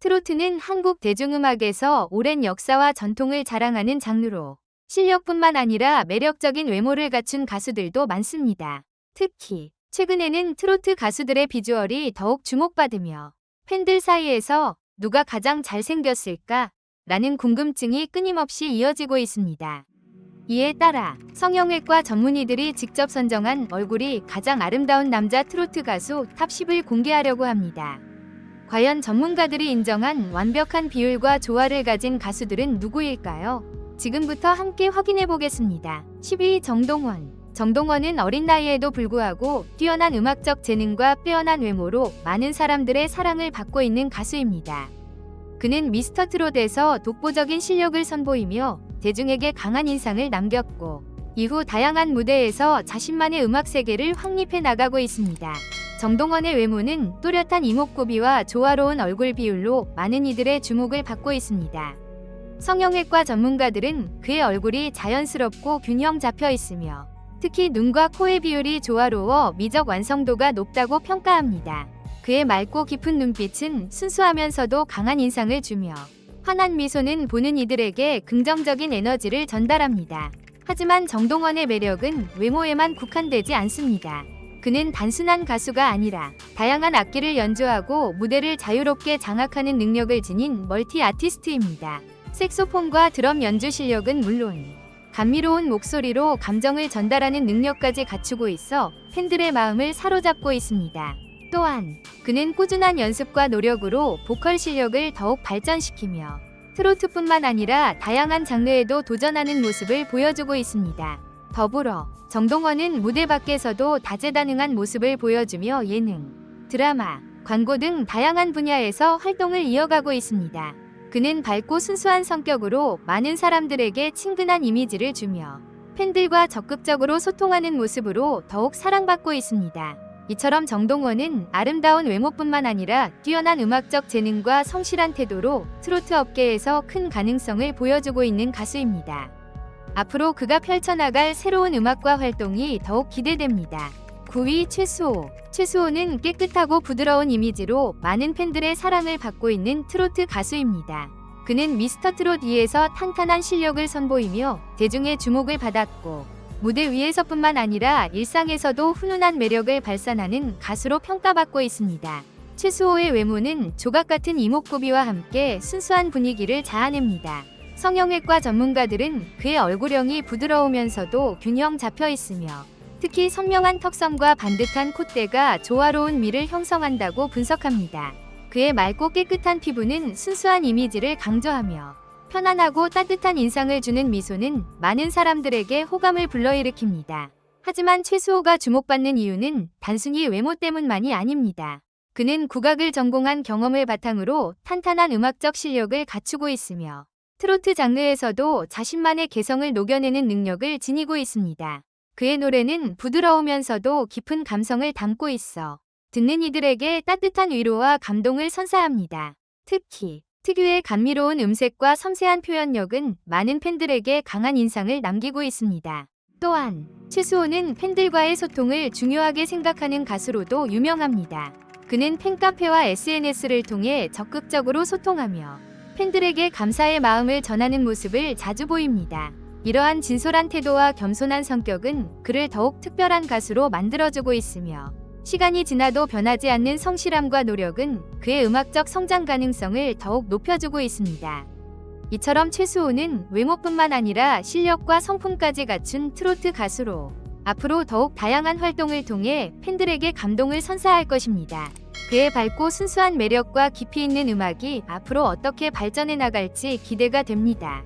트로트는 한국 대중음악에서 오랜 역사와 전통을 자랑하는 장르로 실력뿐만 아니라 매력적인 외모를 갖춘 가수들도 많습니다. 특히 최근에는 트로트 가수들의 비주얼이 더욱 주목받으며 팬들 사이에서 누가 가장 잘생겼을까? 라는 궁금증이 끊임없이 이어지고 있습니다. 이에 따라 성형외과 전문의들이 직접 선정한 얼굴이 가장 아름다운 남자 트로트 가수 탑 10을 공개하려고 합니다. 과연 전문가들이 인정한 완벽한 비율과 조화를 가진 가수들은 누구일까요? 지금부터 함께 확인해 보겠습니다. 12위 정동원. 정동원은 어린 나이에도 불구하고 뛰어난 음악적 재능과 빼어난 외모로 많은 사람들의 사랑을 받고 있는 가수입니다. 그는 미스터 트롯에서 독보적인 실력을 선보이며 대중에게 강한 인상을 남겼고 이후 다양한 무대에서 자신만의 음악 세계를 확립해 나가고 있습니다. 정동원의 외모는 또렷한 이목구비와 조화로운 얼굴 비율로 많은 이들의 주목을 받고 있습니다. 성형외과 전문가들은 그의 얼굴이 자연스럽고 균형 잡혀 있으며 특히 눈과 코의 비율이 조화로워 미적 완성도가 높다고 평가합니다. 그의 맑고 깊은 눈빛은 순수하면서도 강한 인상을 주며 환한 미소는 보는 이들에게 긍정적인 에너지를 전달합니다. 하지만 정동원의 매력은 외모에만 국한되지 않습니다. 그는 단순한 가수가 아니라 다양한 악기를 연주하고 무대를 자유롭게 장악하는 능력을 지닌 멀티 아티스트입니다. 색소폰과 드럼 연주 실력은 물론 감미로운 목소리로 감정을 전달하는 능력까지 갖추고 있어 팬들의 마음을 사로잡고 있습니다. 또한 그는 꾸준한 연습과 노력으로 보컬 실력을 더욱 발전시키며 트로트뿐만 아니라 다양한 장르에도 도전하는 모습을 보여주고 있습니다. 더불어 정동원은 무대 밖에서도 다재다능한 모습을 보여주며 예능, 드라마, 광고 등 다양한 분야에서 활동을 이어가고 있습니다. 그는 밝고 순수한 성격으로 많은 사람들에게 친근한 이미지를 주며 팬들과 적극적으로 소통하는 모습으로 더욱 사랑받고 있습니다. 이처럼 정동원은 아름다운 외모뿐만 아니라 뛰어난 음악적 재능과 성실한 태도로 트로트 업계에서 큰 가능성을 보여주고 있는 가수입니다. 앞으로 그가 펼쳐나갈 새로운 음악과 활동이 더욱 기대됩니다. 9위 최수호. 최수호는 깨끗하고 부드러운 이미지로 많은 팬들의 사랑을 받고 있는 트로트 가수입니다. 그는 미스터 트롯 2에서 탄탄한 실력을 선보이며 대중의 주목을 받았고 무대 위에서뿐만 아니라 일상에서도 훈훈한 매력을 발산하는 가수로 평가받고 있습니다. 최수호의 외모는 조각 같은 이목구비와 함께 순수한 분위기를 자아냅니다. 성형외과 전문가들은 그의 얼굴형이 부드러우면서도 균형 잡혀 있으며 특히 선명한 턱선과 반듯한 콧대가 조화로운 미를 형성한다고 분석합니다. 그의 맑고 깨끗한 피부는 순수한 이미지를 강조하며 편안하고 따뜻한 인상을 주는 미소는 많은 사람들에게 호감을 불러일으킵니다. 하지만 최수호가 주목받는 이유는 단순히 외모 때문만이 아닙니다. 그는 국악을 전공한 경험을 바탕으로 탄탄한 음악적 실력을 갖추고 있으며 트로트 장르에서도 자신만의 개성을 녹여내는 능력을 지니고 있습니다. 그의 노래는 부드러우면서도 깊은 감성을 담고 있어 듣는 이들에게 따뜻한 위로와 감동을 선사합니다. 특히 특유의 감미로운 음색과 섬세한 표현력은 많은 팬들에게 강한 인상을 남기고 있습니다. 또한 최수호는 팬들과의 소통을 중요하게 생각하는 가수로도 유명합니다. 그는 팬카페와 SNS를 통해 적극적으로 소통하며 팬들에게 감사의 마음을 전하는 모습을 자주 보입니다. 이러한 진솔한 태도와 겸손한 성격은 그를 더욱 특별한 가수로 만들어주고 있으며 시간이 지나도 변하지 않는 성실함과 노력은 그의 음악적 성장 가능성을 더욱 높여주고 있습니다. 이처럼 최수호는 외모뿐만 아니라 실력과 성품까지 갖춘 트로트 가수로 앞으로 더욱 다양한 활동을 통해 팬들에게 감동을 선사할 것입니다. 그의 밝고 순수한 매력과 깊이 있는 음악이 앞으로 어떻게 발전해 나갈지 기대가 됩니다.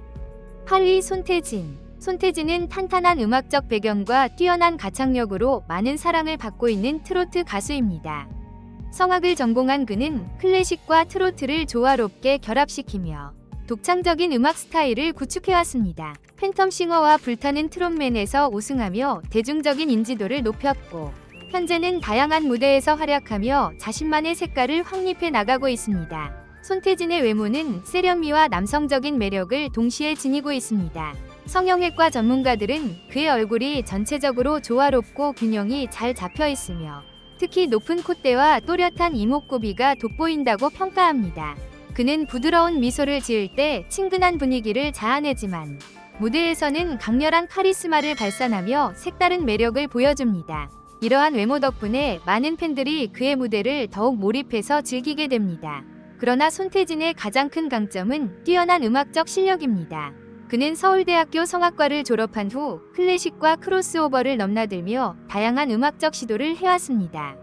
8위 손태진 손태진은 탄탄한 음악적 배경과 뛰어난 가창력으로 많은 사랑을 받고 있는 트로트 가수입니다. 성악을 전공한 그는 클래식과 트로트를 조화롭게 결합시키며 독창적인 음악 스타일을 구축해왔습니다. 팬텀 싱어와 불타는 트롯맨에서 우승하며 대중적인 인지도를 높였고 현재는 다양한 무대에서 활약하며 자신만의 색깔을 확립해 나가고 있습니다. 손태진의 외모는 세련미와 남성적인 매력을 동시에 지니고 있습니다. 성형외과 전문가들은 그의 얼굴이 전체적으로 조화롭고 균형이 잘 잡혀 있으며 특히 높은 콧대와 또렷한 이목구비가 돋보인다고 평가합니다. 그는 부드러운 미소를 지을 때 친근한 분위기를 자아내지만 무대에서는 강렬한 카리스마를 발산하며 색다른 매력을 보여줍니다. 이러한 외모 덕분에 많은 팬들이 그의 무대를 더욱 몰입해서 즐기게 됩니다. 그러나 손태진의 가장 큰 강점은 뛰어난 음악적 실력입니다. 그는 서울대학교 성악과를 졸업한 후 클래식과 크로스오버를 넘나들며 다양한 음악적 시도를 해왔습니다.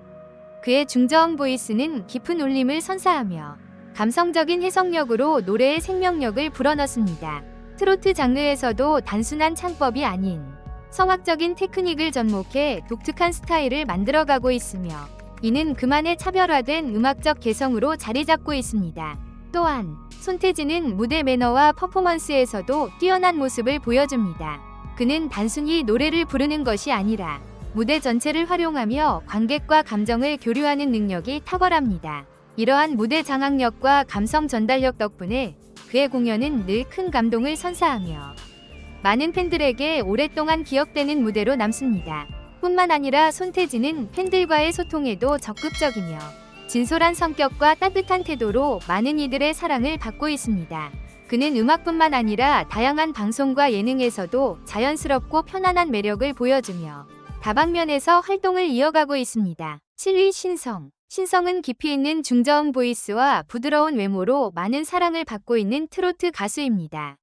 그의 중저음 보이스는 깊은 울림을 선사하며 감성적인 해석력으로 노래의 생명력을 불어넣습니다. 트로트 장르에서도 단순한 창법이 아닌 성악적인 테크닉을 접목해 독특한 스타일을 만들어가고 있으며 이는 그만의 차별화된 음악적 개성으로 자리 잡고 있습니다. 또한 손태진은 무대 매너와 퍼포먼스에서도 뛰어난 모습을 보여줍니다. 그는 단순히 노래를 부르는 것이 아니라 무대 전체를 활용하며 관객과 감정을 교류하는 능력이 탁월합니다. 이러한 무대 장악력과 감성 전달력 덕분에 그의 공연은 늘 큰 감동을 선사하며 많은 팬들에게 오랫동안 기억되는 무대로 남습니다. 뿐만 아니라 손태진은 팬들과의 소통에도 적극적이며 진솔한 성격과 따뜻한 태도로 많은 이들의 사랑을 받고 있습니다. 그는 음악뿐만 아니라 다양한 방송과 예능에서도 자연스럽고 편안한 매력을 보여주며 다방면에서 활동을 이어가고 있습니다. 7위 신성. 신성은 깊이 있는 중저음 보이스와 부드러운 외모로 많은 사랑을 받고 있는 트로트 가수입니다.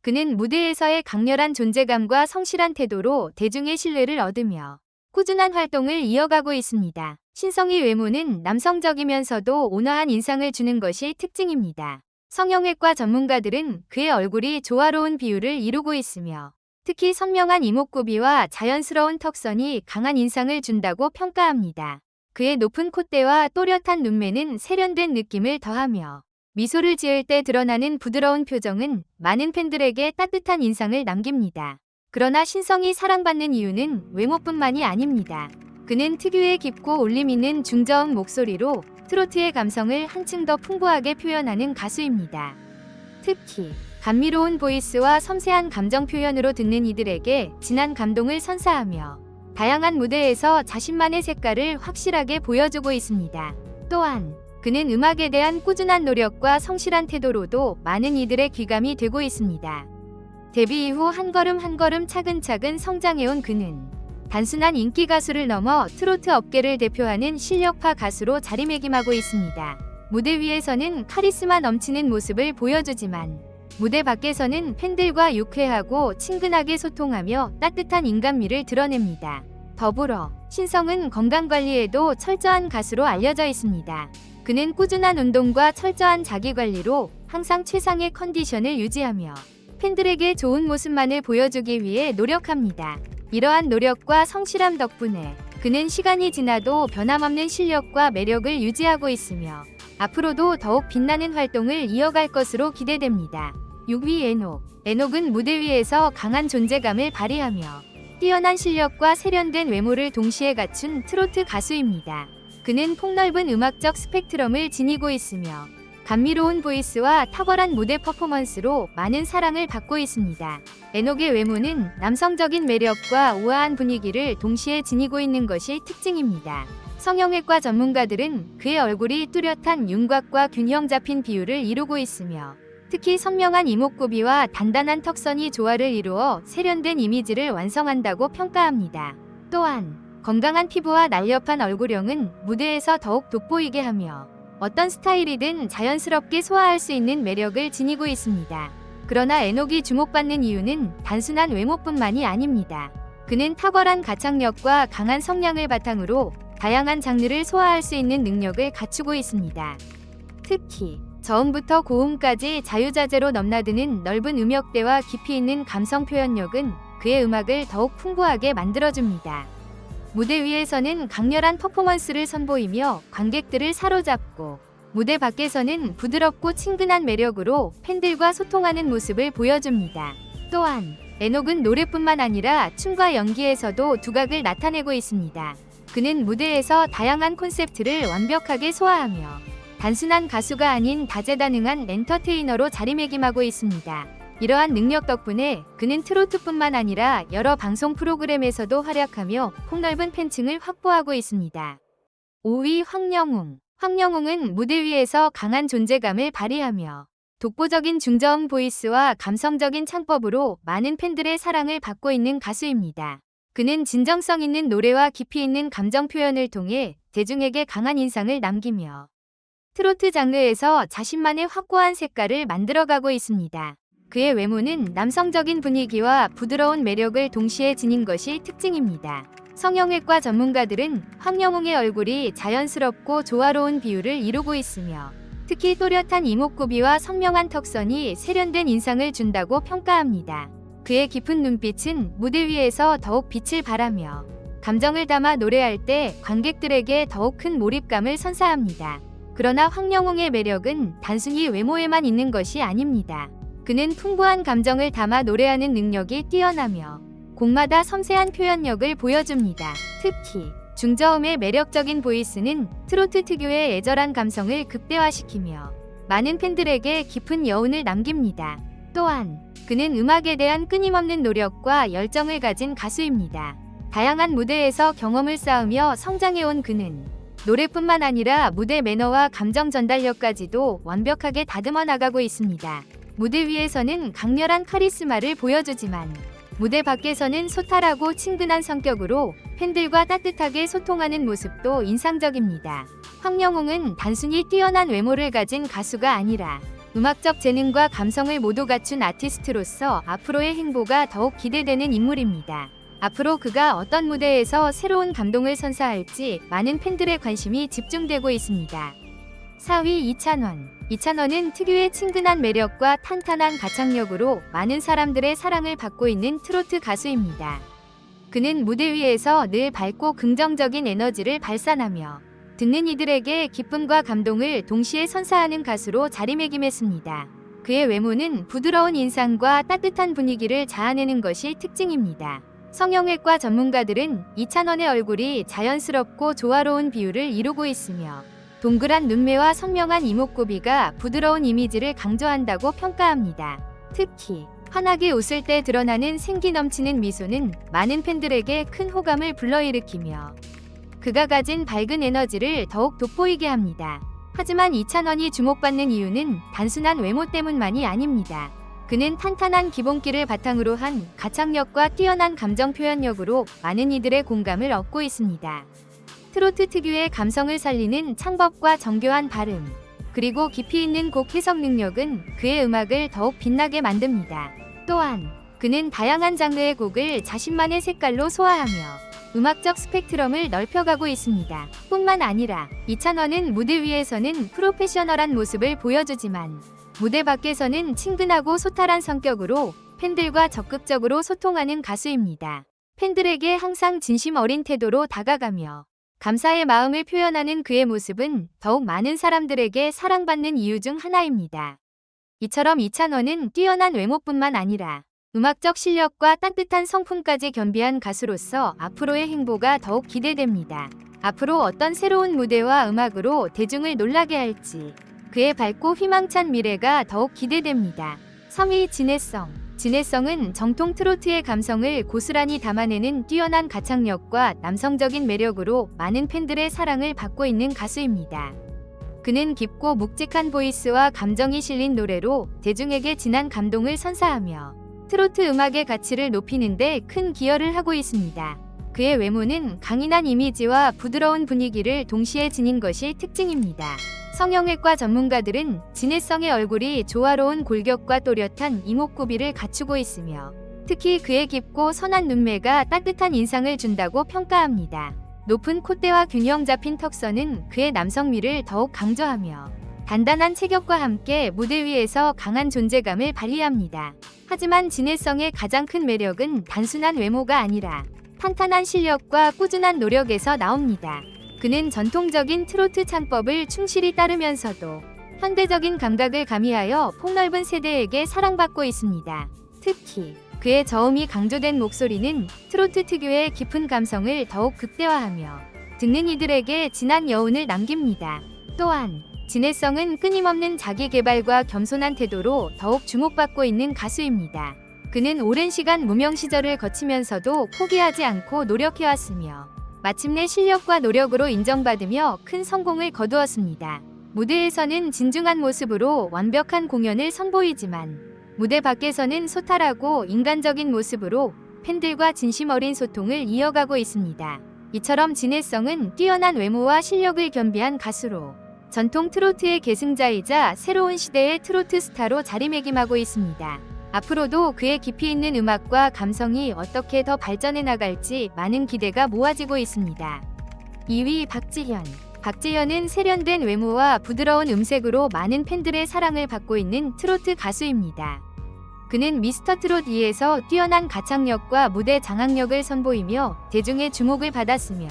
그는 무대에서의 강렬한 존재감과 성실한 태도로 대중의 신뢰를 얻으며 꾸준한 활동을 이어가고 있습니다. 신성의 외모는 남성적이면서도 온화한 인상을 주는 것이 특징입니다. 성형외과 전문가들은 그의 얼굴이 조화로운 비율을 이루고 있으며 특히 선명한 이목구비와 자연스러운 턱선이 강한 인상을 준다고 평가합니다. 그의 높은 콧대와 또렷한 눈매는 세련된 느낌을 더하며 미소를 지을 때 드러나는 부드러운 표정은 많은 팬들에게 따뜻한 인상을 남깁니다. 그러나 신성이 사랑받는 이유는 외모뿐만이 아닙니다. 그는 특유의 깊고 울림 있는 중저음 목소리로 트로트의 감성을 한층 더 풍부하게 표현하는 가수입니다. 특히 감미로운 보이스와 섬세한 감정 표현으로 듣는 이들에게 진한 감동을 선사하며 다양한 무대에서 자신만의 색깔을 확실하게 보여주고 있습니다. 또한 그는 음악에 대한 꾸준한 노력과 성실한 태도로도 많은 이들의 귀감이 되고 있습니다. 데뷔 이후 한 걸음 한 걸음 차근차근 성장해온 그는 단순한 인기 가수를 넘어 트로트 업계를 대표하는 실력파 가수로 자리매김하고 있습니다. 무대 위에서는 카리스마 넘치는 모습을 보여주지만 무대 밖에서는 팬들과 유쾌하고 친근하게 소통하며 따뜻한 인간미를 드러냅니다. 더불어 신성은 건강관리에도 철저한 가수로 알려져 있습니다. 그는 꾸준한 운동과 철저한 자기관리로 항상 최상의 컨디션을 유지하며 팬들에게 좋은 모습만을 보여주기 위해 노력합니다. 이러한 노력과 성실함 덕분에 그는 시간이 지나도 변함없는 실력과 매력을 유지하고 있으며 앞으로도 더욱 빛나는 활동을 이어갈 것으로 기대됩니다. 6위 에녹. 에녹은 무대 위에서 강한 존재감을 발휘하며 뛰어난 실력과 세련된 외모를 동시에 갖춘 트로트 가수입니다. 그는 폭넓은 음악적 스펙트럼을 지니고 있으며 감미로운 보이스와 탁월한 무대 퍼포먼스로 많은 사랑을 받고 있습니다. 에녹의 외모는 남성적인 매력과 우아한 분위기를 동시에 지니고 있는 것이 특징입니다. 성형외과 전문가들은 그의 얼굴이 뚜렷한 윤곽과 균형 잡힌 비율을 이루고 있으며 특히 선명한 이목구비와 단단한 턱선이 조화를 이루어 세련된 이미지를 완성한다고 평가합니다. 또한 건강한 피부와 날렵한 얼굴형은 무대에서 더욱 돋보이게 하며 어떤 스타일이든 자연스럽게 소화할 수 있는 매력을 지니고 있습니다. 그러나 에녹이 주목받는 이유는 단순한 외모뿐만이 아닙니다. 그는 탁월한 가창력과 강한 성량을 바탕으로 다양한 장르를 소화할 수 있는 능력을 갖추고 있습니다. 특히 저음부터 고음까지 자유자재로 넘나드는 넓은 음역대와 깊이 있는 감성 표현력은 그의 음악을 더욱 풍부하게 만들어줍니다. 무대 위에서는 강렬한 퍼포먼스를 선보이며 관객들을 사로잡고 무대 밖에서는 부드럽고 친근한 매력으로 팬들과 소통하는 모습을 보여줍니다. 또한 에녹은 노래뿐만 아니라 춤과 연기에서도 두각을 나타내고 있습니다. 그는 무대에서 다양한 콘셉트를 완벽하게 소화하며 단순한 가수가 아닌 다재다능한 엔터테이너로 자리매김하고 있습니다. 이러한 능력 덕분에 그는 트로트뿐만 아니라 여러 방송 프로그램에서도 활약하며 폭넓은 팬층을 확보하고 있습니다. 5위 황영웅 황영웅은 무대 위에서 강한 존재감을 발휘하며 독보적인 중저음 보이스와 감성적인 창법으로 많은 팬들의 사랑을 받고 있는 가수입니다. 그는 진정성 있는 노래와 깊이 있는 감정 표현을 통해 대중에게 강한 인상을 남기며 트로트 장르에서 자신만의 확고한 색깔을 만들어가고 있습니다. 그의 외모는 남성적인 분위기와 부드러운 매력을 동시에 지닌 것이 특징입니다. 성형외과 전문가들은 황영웅의 얼굴이 자연스럽고 조화로운 비율을 이루고 있으며 특히 또렷한 이목구비와 선명한 턱선이 세련된 인상을 준다고 평가합니다. 그의 깊은 눈빛은 무대 위에서 더욱 빛을 발하며 감정을 담아 노래할 때 관객들에게 더욱 큰 몰입감을 선사합니다. 그러나 황영웅의 매력은 단순히 외모에만 있는 것이 아닙니다. 그는 풍부한 감정을 담아 노래하는 능력이 뛰어나며 곡마다 섬세한 표현력을 보여줍니다. 특히 중저음의 매력적인 보이스는 트로트 특유의 애절한 감성을 극대화시키며 많은 팬들에게 깊은 여운을 남깁니다. 또한 그는 음악에 대한 끊임없는 노력과 열정을 가진 가수입니다. 다양한 무대에서 경험을 쌓으며 성장해온 그는 노래뿐만 아니라 무대 매너와 감정 전달력까지도 완벽하게 다듬어 나가고 있습니다. 무대 위에서는 강렬한 카리스마를 보여주지만 무대 밖에서는 소탈하고 친근한 성격으로 팬들과 따뜻하게 소통하는 모습도 인상적입니다. 황영웅은 단순히 뛰어난 외모를 가진 가수가 아니라 음악적 재능과 감성을 모두 갖춘 아티스트로서 앞으로의 행보가 더욱 기대되는 인물입니다. 앞으로 그가 어떤 무대에서 새로운 감동을 선사할지 많은 팬들의 관심이 집중되고 있습니다. 4위 이찬원. 이찬원은 특유의 친근한 매력과 탄탄한 가창력으로 많은 사람들의 사랑을 받고 있는 트로트 가수입니다. 그는 무대 위에서 늘 밝고 긍정적인 에너지를 발산하며 듣는 이들에게 기쁨과 감동을 동시에 선사하는 가수로 자리매김했습니다. 그의 외모는 부드러운 인상과 따뜻한 분위기를 자아내는 것이 특징입니다. 성형외과 전문가들은 이찬원의 얼굴이 자연스럽고 조화로운 비율을 이루고 있으며 동그란 눈매와 선명한 이목구비가 부드러운 이미지를 강조한다고 평가합니다. 특히 환하게 웃을 때 드러나는 생기 넘치는 미소는 많은 팬들에게 큰 호감을 불러일으키며 그가 가진 밝은 에너지를 더욱 돋보이게 합니다. 하지만 이찬원이 주목받는 이유는 단순한 외모 때문만이 아닙니다. 그는 탄탄한 기본기를 바탕으로 한 가창력과 뛰어난 감정 표현력으로 많은 이들의 공감을 얻고 있습니다. 트로트 특유의 감성을 살리는 창법과 정교한 발음, 그리고 깊이 있는 곡 해석 능력은 그의 음악을 더욱 빛나게 만듭니다. 또한 그는 다양한 장르의 곡을 자신만의 색깔로 소화하며 음악적 스펙트럼을 넓혀가고 있습니다. 뿐만 아니라 이찬원은 무대 위에서는 프로페셔널한 모습을 보여주지만 무대 밖에서는 친근하고 소탈한 성격으로 팬들과 적극적으로 소통하는 가수입니다. 팬들에게 항상 진심 어린 태도로 다가가며 감사의 마음을 표현하는 그의 모습은 더욱 많은 사람들에게 사랑받는 이유 중 하나입니다. 이처럼 이찬원은 뛰어난 외모뿐만 아니라 음악적 실력과 따뜻한 성품까지 겸비한 가수로서 앞으로의 행보가 더욱 기대됩니다. 앞으로 어떤 새로운 무대와 음악으로 대중을 놀라게 할지 그의 밝고 희망찬 미래가 더욱 기대됩니다. 3위 진해성 진해성은 정통 트로트의 감성을 고스란히 담아내는 뛰어난 가창력과 남성적인 매력으로 많은 팬들의 사랑을 받고 있는 가수입니다. 그는 깊고 묵직한 보이스와 감정이 실린 노래로 대중에게 진한 감동을 선사하며 트로트 음악의 가치를 높이는데 큰 기여를 하고 있습니다. 그의 외모는 강인한 이미지와 부드러운 분위기를 동시에 지닌 것이 특징입니다. 성형외과 전문가들은 진해성의 얼굴이 조화로운 골격과 또렷한 이목구비를 갖추고 있으며 특히 그의 깊고 선한 눈매가 따뜻한 인상을 준다고 평가합니다. 높은 콧대와 균형 잡힌 턱선은 그의 남성미를 더욱 강조하며 단단한 체격과 함께 무대 위에서 강한 존재감을 발휘합니다. 하지만 진해성의 가장 큰 매력은 단순한 외모가 아니라 탄탄한 실력과 꾸준한 노력에서 나옵니다. 그는 전통적인 트로트 창법을 충실히 따르면서도 현대적인 감각을 가미하여 폭넓은 세대에게 사랑받고 있습니다. 특히 그의 저음이 강조된 목소리는 트로트 특유의 깊은 감성을 더욱 극대화하며 듣는 이들에게 진한 여운을 남깁니다. 또한 진해성은 끊임없는 자기 개발과 겸손한 태도로 더욱 주목받고 있는 가수입니다. 그는 오랜 시간 무명 시절을 거치면서도 포기하지 않고 노력해왔으며 마침내 실력과 노력으로 인정받으며 큰 성공을 거두었습니다. 무대에서는 진중한 모습으로 완벽한 공연을 선보이지만 무대 밖에서는 소탈하고 인간적인 모습으로 팬들과 진심 어린 소통을 이어가고 있습니다. 이처럼 진해성은 뛰어난 외모와 실력을 겸비한 가수로 전통 트로트의 계승자이자 새로운 시대의 트로트 스타로 자리매김하고 있습니다. 앞으로도 그의 깊이 있는 음악과 감성이 어떻게 더 발전해 나갈지 많은 기대가 모아지고 있습니다. 2위 박지현. 박지현은 세련된 외모와 부드러운 음색으로 많은 팬들의 사랑을 받고 있는 트로트 가수입니다. 그는 미스터 트롯 2에서 뛰어난 가창력과 무대 장악력을 선보이며 대중의 주목을 받았으며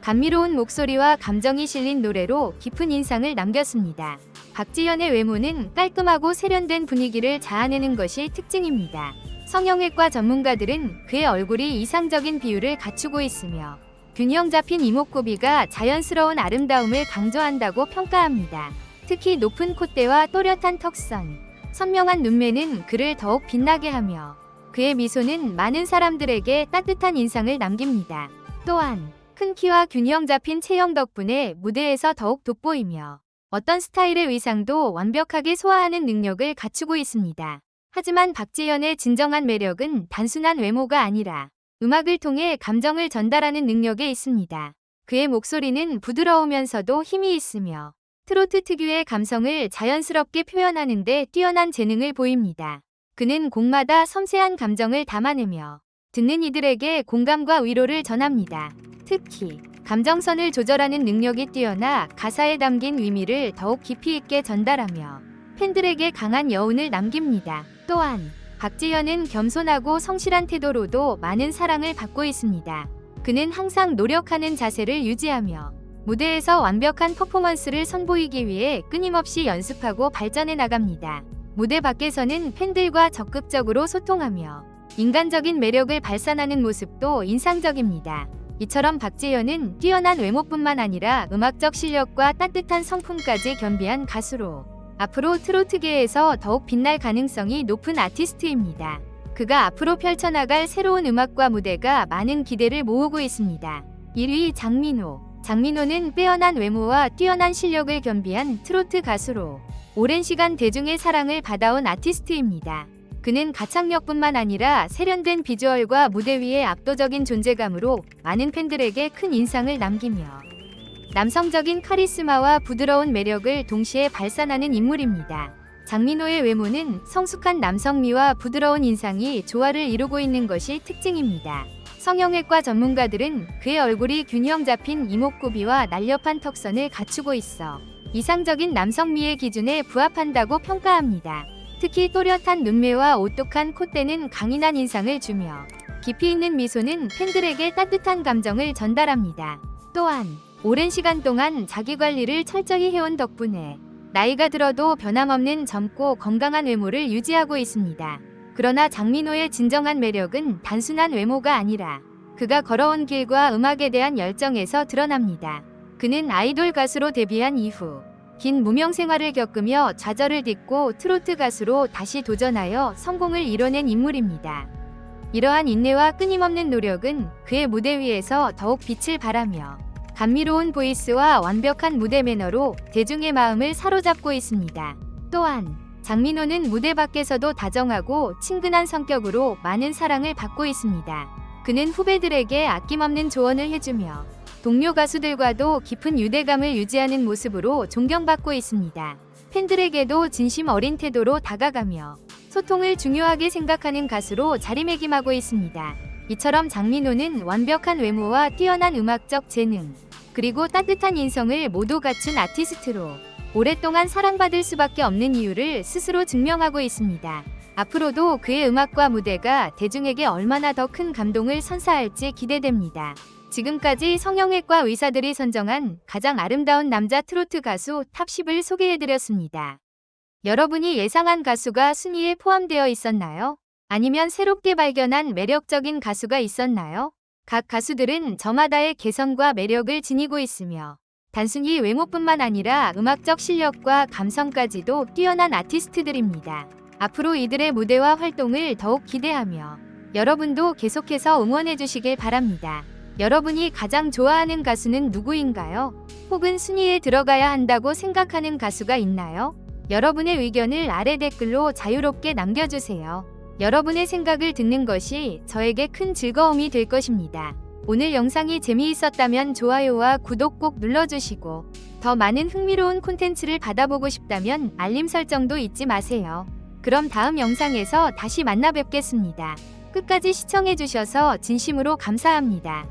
감미로운 목소리와 감정이 실린 노래로 깊은 인상을 남겼습니다. 박지현의 외모는 깔끔하고 세련된 분위기를 자아내는 것이 특징입니다. 성형외과 전문가들은 그의 얼굴이 이상적인 비율을 갖추고 있으며 균형 잡힌 이목구비가 자연스러운 아름다움을 강조한다고 평가합니다. 특히 높은 콧대와 또렷한 턱선, 선명한 눈매는 그를 더욱 빛나게 하며 그의 미소는 많은 사람들에게 따뜻한 인상을 남깁니다. 또한 큰 키와 균형 잡힌 체형 덕분에 무대에서 더욱 돋보이며 어떤 스타일의 의상도 완벽하게 소화하는 능력을 갖추고 있습니다. 하지만 박지현의 진정한 매력은 단순한 외모가 아니라 음악을 통해 감정을 전달하는 능력에 있습니다. 그의 목소리는 부드러우면서도 힘이 있으며 트로트 특유의 감성을 자연스럽게 표현하는데 뛰어난 재능을 보입니다. 그는 곡마다 섬세한 감정을 담아내며 듣는 이들에게 공감과 위로를 전합니다. 특히 감정선을 조절하는 능력이 뛰어나 가사에 담긴 의미를 더욱 깊이 있게 전달하며 팬들에게 강한 여운을 남깁니다. 또한 박지현은 겸손하고 성실한 태도로도 많은 사랑을 받고 있습니다. 그는 항상 노력하는 자세를 유지하며 무대에서 완벽한 퍼포먼스를 선보이기 위해 끊임없이 연습하고 발전해 나갑니다. 무대 밖에서는 팬들과 적극적으로 소통하며 인간적인 매력을 발산하는 모습도 인상적입니다. 이처럼 박재현은 뛰어난 외모뿐만 아니라 음악적 실력과 따뜻한 성품까지 겸비한 가수로 앞으로 트로트계에서 더욱 빛날 가능성이 높은 아티스트입니다. 그가 앞으로 펼쳐나갈 새로운 음악과 무대가 많은 기대를 모으고 있습니다. 1위 장민호. 장민호는 빼어난 외모와 뛰어난 실력을 겸비한 트로트 가수로 오랜 시간 대중의 사랑을 받아온 아티스트입니다. 그는 가창력뿐만 아니라 세련된 비주얼과 무대 위의 압도적인 존재감으로 많은 팬들에게 큰 인상을 남기며 남성적인 카리스마와 부드러운 매력을 동시에 발산하는 인물입니다. 장민호의 외모는 성숙한 남성미와 부드러운 인상이 조화를 이루고 있는 것이 특징입니다. 성형외과 전문가들은 그의 얼굴이 균형 잡힌 이목구비와 날렵한 턱선을 갖추고 있어 이상적인 남성미의 기준에 부합한다고 평가합니다. 특히 또렷한 눈매와 오똑한 콧대는 강인한 인상을 주며 깊이 있는 미소는 팬들에게 따뜻한 감정을 전달합니다. 또한 오랜 시간 동안 자기 관리를 철저히 해온 덕분에 나이가 들어도 변함없는 젊고 건강한 외모를 유지하고 있습니다. 그러나 장민호의 진정한 매력은 단순한 외모가 아니라 그가 걸어온 길과 음악에 대한 열정에서 드러납니다. 그는 아이돌 가수로 데뷔한 이후 긴 무명 생활을 겪으며 좌절을 딛고 트로트 가수로 다시 도전하여 성공을 이뤄낸 인물입니다. 이러한 인내와 끊임없는 노력은 그의 무대 위에서 더욱 빛을 발하며 감미로운 보이스와 완벽한 무대 매너로 대중의 마음을 사로잡고 있습니다. 또한 장민호는 무대 밖에서도 다정하고 친근한 성격으로 많은 사랑을 받고 있습니다. 그는 후배들에게 아낌없는 조언을 해주며 동료 가수들과도 깊은 유대감을 유지하는 모습으로 존경받고 있습니다. 팬들에게도 진심 어린 태도로 다가가며 소통을 중요하게 생각하는 가수로 자리매김하고 있습니다. 이처럼 장민호는 완벽한 외모와 뛰어난 음악적 재능, 그리고 따뜻한 인성을 모두 갖춘 아티스트로 오랫동안 사랑받을 수밖에 없는 이유를 스스로 증명하고 있습니다. 앞으로도 그의 음악과 무대가 대중에게 얼마나 더 큰 감동을 선사할지 기대됩니다. 지금까지 성형외과 의사들이 선정한 가장 아름다운 남자 트로트 가수 탑10을 소개해드렸습니다. 여러분이 예상한 가수가 순위에 포함되어 있었나요? 아니면 새롭게 발견한 매력적인 가수가 있었나요? 각 가수들은 저마다의 개성과 매력을 지니고 있으며 단순히 외모뿐만 아니라 음악적 실력과 감성까지도 뛰어난 아티스트들입니다. 앞으로 이들의 무대와 활동을 더욱 기대하며 여러분도 계속해서 응원해 주시길 바랍니다. 여러분이 가장 좋아하는 가수는 누구인가요? 혹은 순위에 들어가야 한다고 생각하는 가수가 있나요? 여러분의 의견을 아래 댓글로 자유롭게 남겨주세요. 여러분의 생각을 듣는 것이 저에게 큰 즐거움이 될 것입니다. 오늘 영상이 재미있었다면 좋아요와 구독 꼭 눌러주시고 더 많은 흥미로운 콘텐츠를 받아보고 싶다면 알림 설정도 잊지 마세요. 그럼 다음 영상에서 다시 만나 뵙겠습니다. 끝까지 시청해주셔서 진심으로 감사합니다.